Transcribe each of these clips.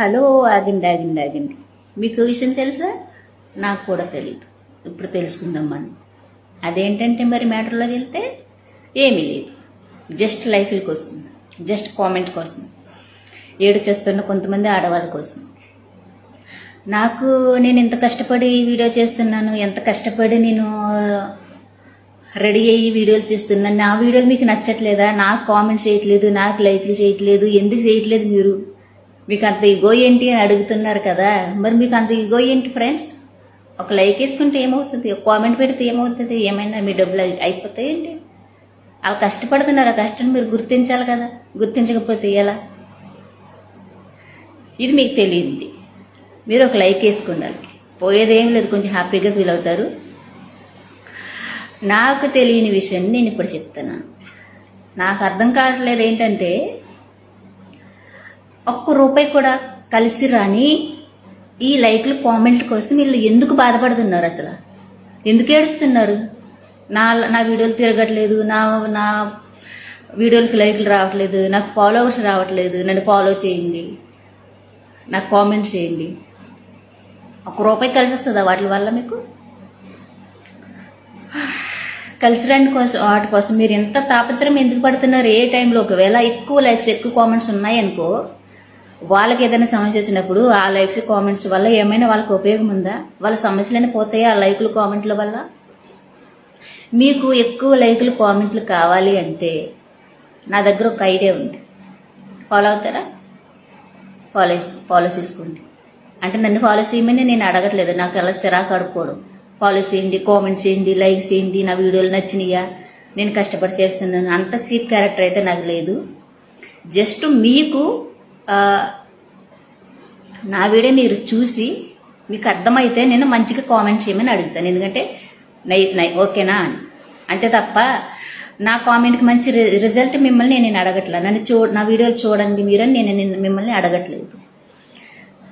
Hello ఆగిండి ఆగిండి ఆగిండి మీకు విషయం తెలుసా? నాకు కూడా తెలియదు ఇప్పుడు తెలుసుకుందాం మనం అదేంటంటే మరి మ్యాటర్లోకి వెళ్తే ఏమీ లేదు. జస్ట్ లైకుల కోసం జస్ట్ కామెంట్ కోసం ఏడు చేస్తున్న కొంతమంది ఆడవాళ్ళ కోసం. నాకు నేను ఎంత కష్టపడి వీడియో చేస్తున్నాను ఎంత కష్టపడి నేను రెడీ అయ్యి వీడియోలు చేస్తున్నాను నా వీడియోలు మీకు నచ్చట్లేదా? నాకు కామెంట్స్ చేయట్లేదు నాకు లైక్లు చేయట్లేదు ఎందుకు చేయట్లేదు మీరు? మీకు అంత ఇగో ఏంటి అని అడుగుతున్నారు కదా? మరి మీకు అంత ఇగో ఏంటి ఫ్రెండ్స్ ఒక లైక్ వేసుకుంటే ఏమవుతుంది? ఒక కామెంట్ పెడితే ఏమవుతుంది? ఏమైనా మీ డబ్బులు అయిపోతాయండి వాళ్ళు కష్టపడుతున్నారు. ఆ కష్టం మీరు గుర్తించాలి కదా. గుర్తించకపోతే ఎలా? ఇది మీకు తెలియంది. మీరు ఒక లైక్ వేసుకోండి. పోయేది ఏం లేదు. కొంచెం హ్యాపీగా ఫీల్ అవుతారు. నాకు తెలియని విషయాన్ని నేను ఇప్పుడు చెప్తున్నాను. నాకు అర్థం కావట్లేదు ఏంటంటే ఒక్క రూపాయి కూడా కలిసి రాని ఈ లైక్లు కామెంట్ల కోసం వీళ్ళు ఎందుకు బాధపడుతున్నారు అసలు? ఎందుకు ఏడుస్తున్నారు? నా నా వీడియోలు తిరగట్లేదు నా నా వీడియోలకి లైక్లు రావట్లేదు నాకు ఫాలోవర్స్ రావట్లేదు నన్ను ఫాలో చేయండి నాకు కామెంట్ చేయండి. ఒక రూపాయి కలిసి వస్తుందా వాటి వల్ల మీకు? కలిసి రండి కోసం వాటి కోసం మీరు ఎంత తాపత్రయం ఎందుకు పడుతున్నారు? ఏ టైంలో? ఒకవేళ ఎక్కువ లైక్స్ ఎక్కువ కామెంట్స్ ఉన్నాయనుకో వాళ్ళకి ఏదైనా సమస్య వచ్చినప్పుడు ఆ లైక్స్ కామెంట్స్ వల్ల ఏమైనా వాళ్ళకి ఉపయోగం ఉందా? వాళ్ళ సమస్యలైనా పోతాయా ఆ లైకులు కామెంట్ల వల్ల? మీకు ఎక్కువ లైకులు కామెంట్లు కావాలి అంటే నా దగ్గర ఒక ఐడియా ఉంది. ఫాలో అవుతారా? ఫాలో ఫాలో చేసుకోండి. అంటే నన్ను ఫాలో చేయమని నేను అడగట్లేదు. నాకు అలా సిరాకు అడుక్కోవడం ఫాలో చేయండి కామెంట్ చేయండి లైక్ చేయండి నా వీడియోలు నచ్చినాయా? నేను కష్టపడి చేస్తున్నాను. అంత సీప్ క్యారెక్టర్ అయితే నాకు లేదు. జస్ట్ మీకు నా వీడియో మీరు చూసి మీకు అర్థమైతే నేను మంచిగా కామెంట్ చేయమని అడుగుతాను. ఎందుకంటే నై నై ఓకేనా అని. అంతే తప్ప నా కామెంట్కి మంచి రి- రిజల్ట్ మిమ్మల్ని నేను అడగట్లేదు నన్ను చూ నా వీడియోలు చూడండి మీరని నేను మిమ్మల్ని అడగట్లేదు.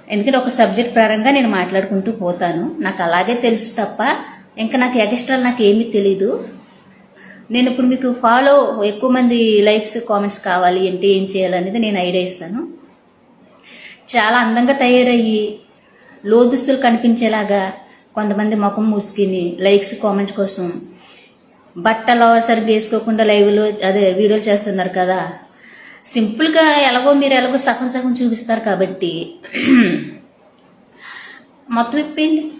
ఎందుకంటే ఒక సబ్జెక్ట్ పరంగా నేను మాట్లాడుకుంటూ పోతాను. నాకు అలాగే తెలుసు తప్ప ఇంకా నాకు ఎక్స్ట్రా నాకు ఏమీ తెలీదు. నేను ఇప్పుడు మీకు ఫాలో ఎక్కువ మంది లైక్స్ కామెంట్స్ కావాలి అంటే ఏం చేయాలనేది నేను ఐడియా ఇస్తాను. చాలా అందంగా తయారయ్యి లోదుస్తులు కనిపించేలాగా కొంతమంది ముఖం మూసుకుని లైక్స్ కామెంట్ కోసం బట్టలు సరిగ్గా వేసుకోకుండా లైవ్లో అదే వీడియోలు చేస్తున్నారు కదా. సింపుల్గా ఎలాగో మీరు ఎలాగో సగం సగం చూపిస్తారు కాబట్టి మొత్తం ఇప్పేయండి.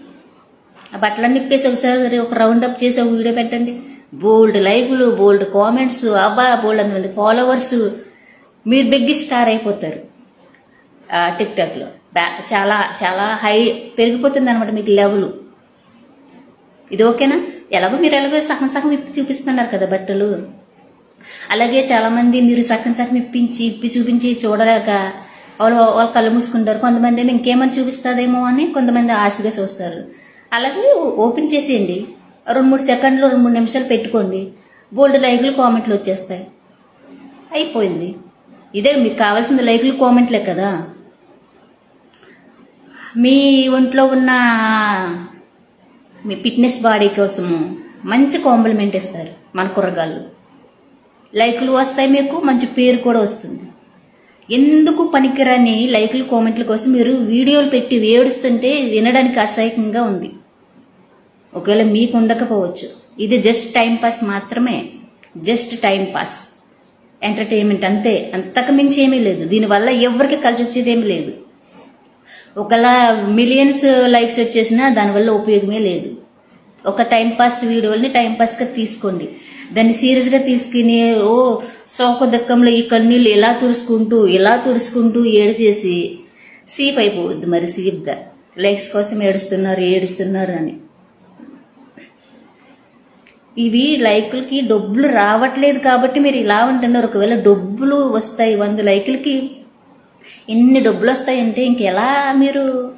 ఆ బట్టలన్నీ ఇప్పేసి ఒకసారి ఒక రౌండ్ అప్ చేసి ఒక వీడియో పెట్టండి. బోల్డ్ లైకులు బోల్డ్ కామెంట్స్ అబ్బా బోల్డ్ అంతమంది ఫాలోవర్స్ మీరు బిగ్ స్టార్ అయిపోతారు. టిక్టాక్లో. బ్యా- చాలా చాలా హై పెరిగిపోతుంది అనమాట మీకు లెవెల్. ఇది ఓకేనా? ఎలాగో మీరు ఎలాగో సగం సగం ఇప్పి చూపిస్తున్నారు కదా బట్టలు. అలాగే చాలా మంది మీరు సగం సగం ఇప్పించి ఇప్పి చూపించి చూడలేక వాళ్ళు వాళ్ళు కళ్ళు మూసుకుంటారు. కొంతమంది ఏమో ఇంకేమని చూపిస్తుందేమో అని కొంతమంది ఆశగా చూస్తారు. అలాగే ఓపెన్ చేసేయండి. రెండు మూడు సెకండ్లు రెండు మూడు నిమిషాలు పెట్టుకోండి. బోల్డ్ లైకులు కామెంట్లు వచ్చేస్తాయి. అయిపోయింది. ఇదే మీకు కావాల్సిన లైకులు కామెంట్లే కదా. మీ ఒంట్లో ఉన్న మీ ఫిట్నెస్ బాడీ కోసము మంచి కాంప్లిమెంట్ ఇస్తారు మన కుర్రగాళ్ళు లైకులు వస్తాయి మీకు మంచి పేరు కూడా వస్తుంది. ఎందుకు పనికిరాని లైకులు కామెంట్ల కోసం మీరు వీడియోలు పెట్టి ఏడుస్తుంటే వినడానికి అసహ్యంగా ఉంది. ఒకవేళ మీకు ఉండకపోవచ్చు. ఇది జస్ట్ టైం పాస్ మాత్రమే. జస్ట్ టైం పాస్ ఎంటర్టైన్మెంట్ అంతే. అంతకు మించి ఏమీ లేదు. దీనివల్ల ఎవరికి కలిసి వచ్చేది ఏమీ లేదు. ఒకవేళ మిలియన్స్ లైక్స్ వచ్చేసినా దానివల్ల ఉపయోగమే లేదు. ఒక టైం పాస్ వీడియోని టైం పాస్గా తీసుకోండి. దాన్ని సీరియస్గా తీసుకుని ఓ సోక దక్కంలో ఈ కన్నీళ్ళు ఇలా తుడుచుకుంటూ ఇలా తుడుచుకుంటూ ఏడిచేసి సీప్ అయిపోవద్దు మరి సీప్గా లైక్స్ కోసం ఏడుస్తున్నారు ఏడుస్తున్నారు అని. ఇవి లైకులకి డబ్బులు రావట్లేదు కాబట్టి మీరు ఇలా ఉంటున్నారు. ఒకవేళ డబ్బులు వస్తాయి వంద లైకులకి ఎన్ని డబ్బులు వస్తాయంటే ఇంకెలా మీరు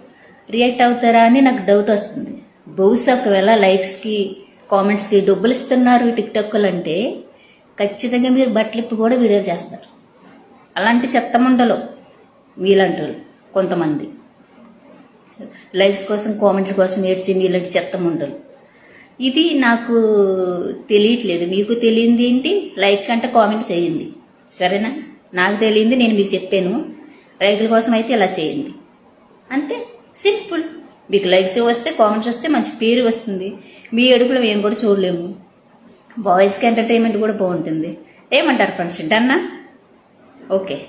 రియాక్ట్ అవుతారా అని నాకు డౌట్ వస్తుంది. బహుశా ఒకవేళ లైక్స్కి కామెంట్స్కి డబ్బులు ఇస్తున్నారు టిక్టాక్లు అంటే ఖచ్చితంగా మీరు బట్టలిప్పి కూడా వీడియో చేస్తారు. అలాంటి చెత్తమండలు మీలాంటి వాళ్ళు కొంతమంది. లైక్స్ కోసం కామెంట్ల కోసం ఏడ్చి మీలాంటి చెత్తమండలు. ఇది నాకు తెలియట్లేదు. మీకు తెలియంది ఏంటి లైక్ అంటే కామెంట్ చేయండి. సరేనా? నాకు తెలియంది నేను మీకు చెప్పాను. రైతుల కోసం అయితే ఇలా చేయండి. అంతే. సింపుల్. మీకు లైక్స్ వస్తే కామెంట్స్ వస్తే మంచి పేరు వస్తుంది. మీ అడుగులో మేము కూడా చూడలేము. బాయ్స్కి ఎంటర్టైన్మెంట్ కూడా బాగుంటుంది. ఏమంటారు ఫ్రెండ్స్? డన్నా ఓకే.